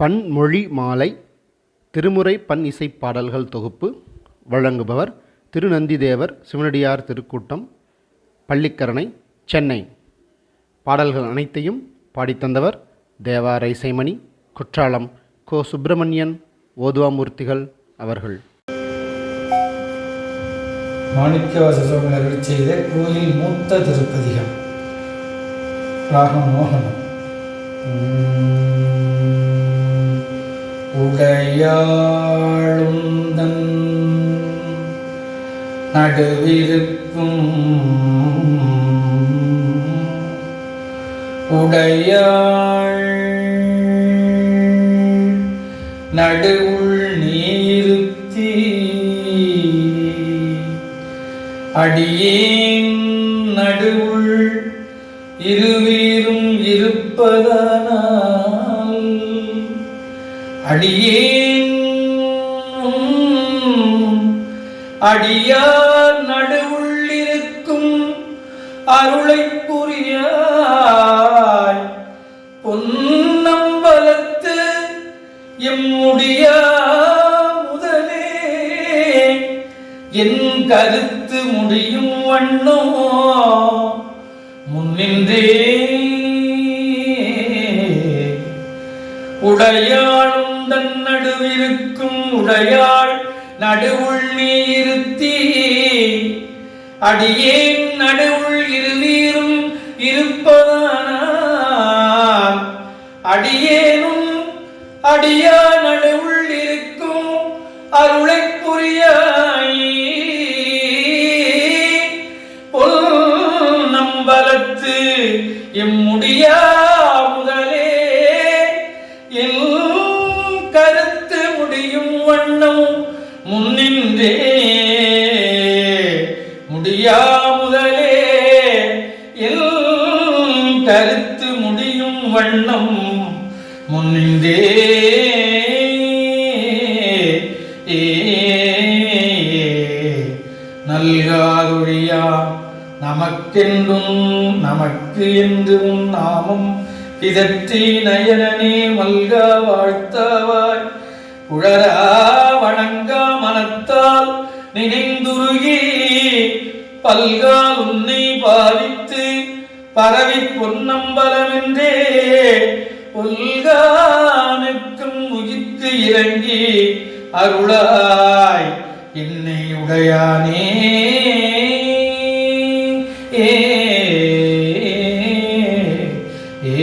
பன்மொழி மாலை திருமுறை பண் இசைப்பாடல்கள் தொகுப்பு வழங்குபவர் திருநந்திதேவர் சிவனடியார் திருக்கூட்டம் பள்ளிக்கரணை சென்னை. பாடல்கள் அனைத்தையும் பாடித்தந்தவர் தேவார இசைமணி குற்றாலம் கோ. சுப்பிரமணியன் ஓதுவாமூர்த்திகள் அவர்கள். மாணிக்கவாச செய்த கோயில் மூத்த திருப்பதிகம். ராகம் மோகனம் உடையாளுந்தன் நடுவிருக்கும் உடையாள் நடுவுள் நீருத்தி அடியேன் நடுவுள் இருவீரும் இருப்பதனால் அடியேன் அடியார் நடுவுள்ளிருக்கும் அருளை புரியாய் பொன்னம்பலத்து எம்முடியா முதலே. என் கருத்து முடியும் வண்ணோ முன்னின்றே. உடையாளும் தன் நடுவிருக்கும் உடையாள் நடுவுள் நீ இருத்தி அடியேன் நடுவுள் இருவீரும் இருப்பதானால் அடியேனும் அடியா நடுவுள் இருக்கும் அருளை எம்முடியா முதலே? என் கருத்து முடியும் வண்ணம் முன்னின்றே. முடியா முதலே? என் கருத்து முடியும் வண்ணம் முன்னின்றே. ஏ. நல்காதொழியா. நமக்கென்றும் நமக்கு என்றும் நாமும் இதற்றி நயனனே மல்க வாழ்த்தவாய். உழரா வணங்கா மனத்தால் நினைந்துருகி பல்கால் உன்னை பாவித்து பரவி பொன்னம்பலமென்றே பொல்கானுக்கும் உயித்து இறங்கி அருளாய். என்னை உடையானே.